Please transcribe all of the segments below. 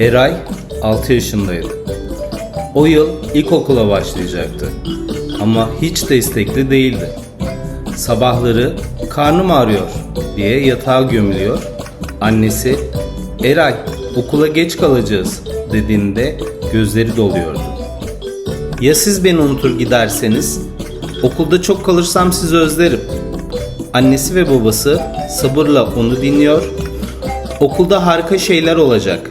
Eray 6 yaşındaydı. O yıl ilkokula başlayacaktı. Ama hiç de istekli değildi. Sabahları karnım ağrıyor diye yatağa gömülüyor. Annesi Eray okula geç kalacağız dediğinde gözleri doluyordu. Ya siz beni unutur giderseniz? Okulda çok kalırsam sizi özlerim. Annesi ve babası sabırla onu dinliyor. Okulda harika şeyler olacak.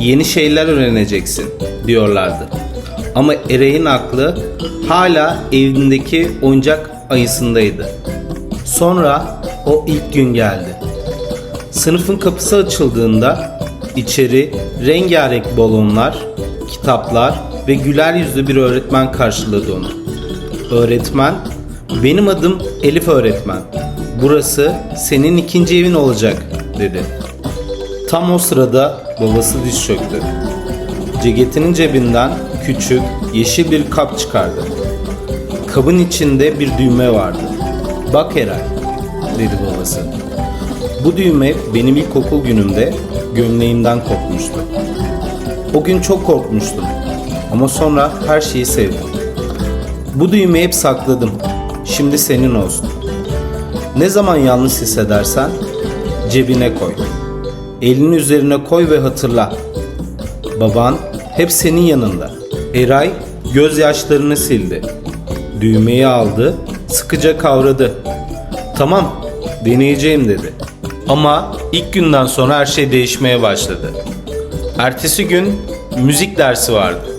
Yeni şeyler öğreneceksin diyorlardı. Ama Eray'ın aklı hala evindeki oyuncak ayısındaydı. Sonra o ilk gün geldi. Sınıfın kapısı açıldığında içeri rengarenk balonlar, kitaplar ve güler yüzlü bir öğretmen karşıladı onu. Öğretmen, benim adım Elif öğretmen. Burası senin ikinci evin olacak dedi. Tam o sırada babası diz çöktü. Ceketinin cebinden küçük, yeşil bir kap çıkardı. Kabın içinde bir düğme vardı. Bak Eray, dedi babası. Bu düğme benim ilkokul günümde gömleğimden kopmuştu. O gün çok korkmuştum. Ama sonra her şeyi sevdim. Bu düğmeyi hep sakladım. Şimdi senin olsun. Ne zaman yalnız hissedersen cebine koy. Elini üzerine koy ve hatırla. Baban hep senin yanında. Eray gözyaşlarını sildi. Düğmeyi aldı, sıkıca kavradı. Tamam, deneyeceğim dedi. Ama ilk günden sonra her şey değişmeye başladı. Ertesi gün müzik dersi vardı.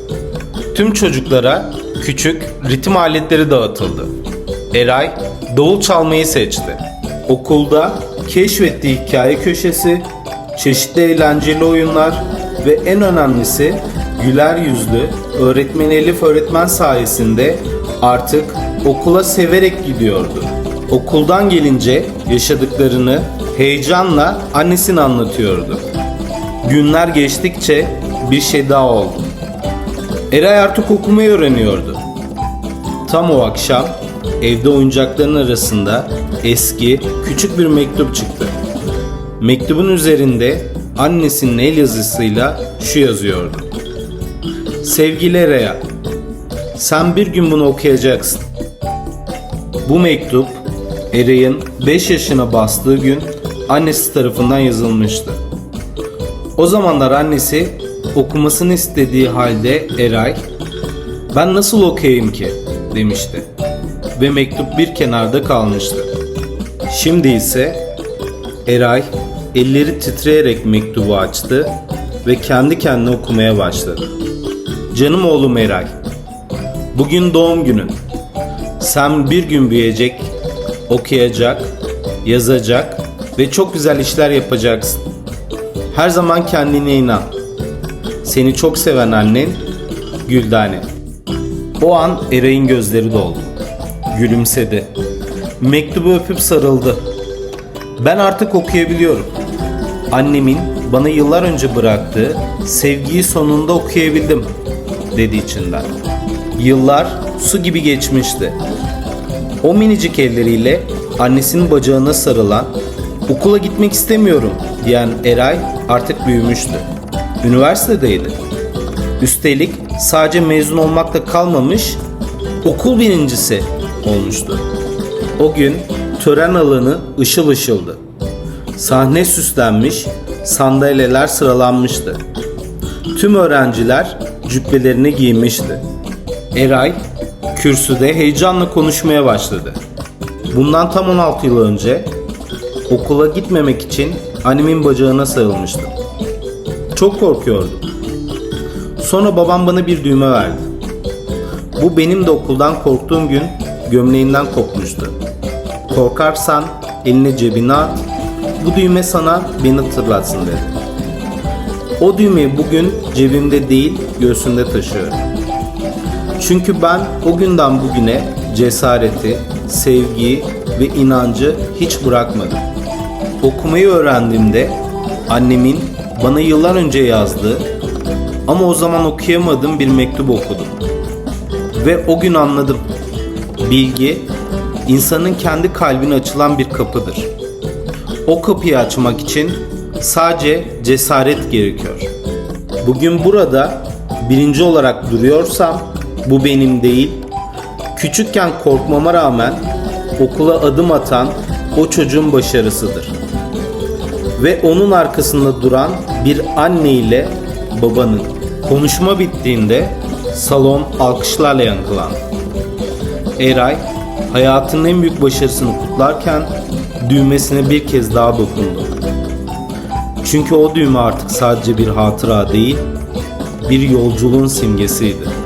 Tüm çocuklara küçük ritim aletleri dağıtıldı. Eray davul çalmayı seçti. Okulda keşfettiği hikaye köşesi, çeşitli eğlenceli oyunlar ve en önemlisi güler yüzlü öğretmen Elif öğretmen sayesinde artık okula severek gidiyordu. Okuldan gelince yaşadıklarını heyecanla annesine anlatıyordu. Günler geçtikçe bir şey daha oldu. Eray artık okumayı öğreniyordu. Tam o akşam evde oyuncakların arasında eski küçük bir mektup çıktı. Mektubun üzerinde annesinin el yazısıyla şu yazıyordu. Sevgili Eray'a, sen bir gün bunu okuyacaksın. Bu mektup Eray'ın 5 yaşına bastığı gün annesi tarafından yazılmıştı. O zamanlar annesi okumasını istediği halde Eray ben nasıl okuyayım ki demişti ve mektup bir kenarda kalmıştı. Şimdi ise Eray elleri titreyerek mektubu açtı ve kendi kendine okumaya başladı. Canım oğlum Eray, bugün doğum günün. Sen bir gün büyüyecek, okuyacak, yazacak ve çok güzel işler yapacaksın. Her zaman kendine inan. Seni çok seven annen Güldane. O an Eray'ın gözleri doldu. Gülümsedi. Mektubu öpüp sarıldı. Ben artık okuyabiliyorum. Annemin bana yıllar önce bıraktığı sevgiyi sonunda okuyabildim dedi içinden. Yıllar su gibi geçmişti. O minicik elleriyle annesinin bacağına sarılan, okula gitmek istemiyorum diyen Eray artık büyümüştü. Üniversitedeydi. Üstelik sadece mezun olmakla kalmamış, okul birincisi olmuştu. O gün tören alanı ışıl ışıldı. Sahne süslenmiş, sandalyeler sıralanmıştı. Tüm öğrenciler cübbelerini giymişti. Eray kürsüde heyecanla konuşmaya başladı. Bundan tam 16 yıl önce okula gitmemek için annemin bacağına sarılmıştım. Çok korkuyordum. Sonra babam bana bir düğme verdi. Bu benim de okuldan korktuğum gün gömleğimden kopmuştu. Korkarsan elini cebine at, bu düğme sana beni hatırlatsın dedi. O düğmeyi bugün cebimde değil göğsümde taşıyorum. Çünkü ben o günden bugüne cesareti, sevgiyi ve inancı hiç bırakmadım. Okumayı öğrendiğimde annemin bana yıllar önce yazdığı ama o zaman okuyamadığım bir mektup okudum. Ve o gün anladım. Bilgi insanın kendi kalbine açılan bir kapıdır. O kapıyı açmak için sadece cesaret gerekiyor. Bugün burada birinci olarak duruyorsam bu benim değil. Küçükken korkmama rağmen okula adım atan o çocuğun başarısıdır. Ve onun arkasında duran bir anne ile babanın. Konuşma bittiğinde salon alkışlarla yankılandı. Eray hayatının en büyük başarısını kutlarken düğmesine bir kez daha dokundu. Çünkü o düğme artık sadece bir hatıra değil, bir yolculuğun simgesiydi.